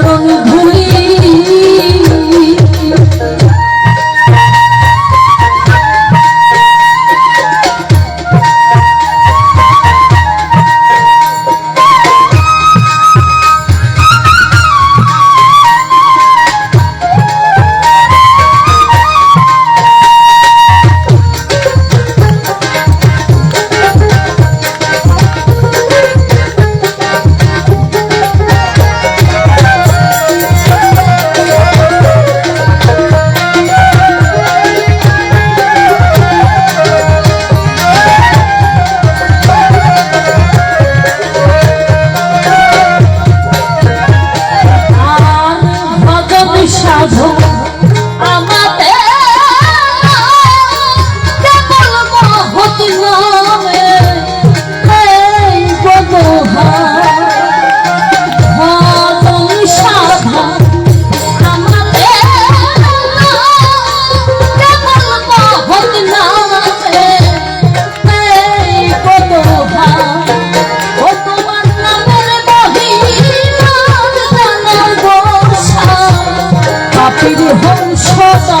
todo 悄悄。মাটির হংসদা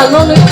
Lalon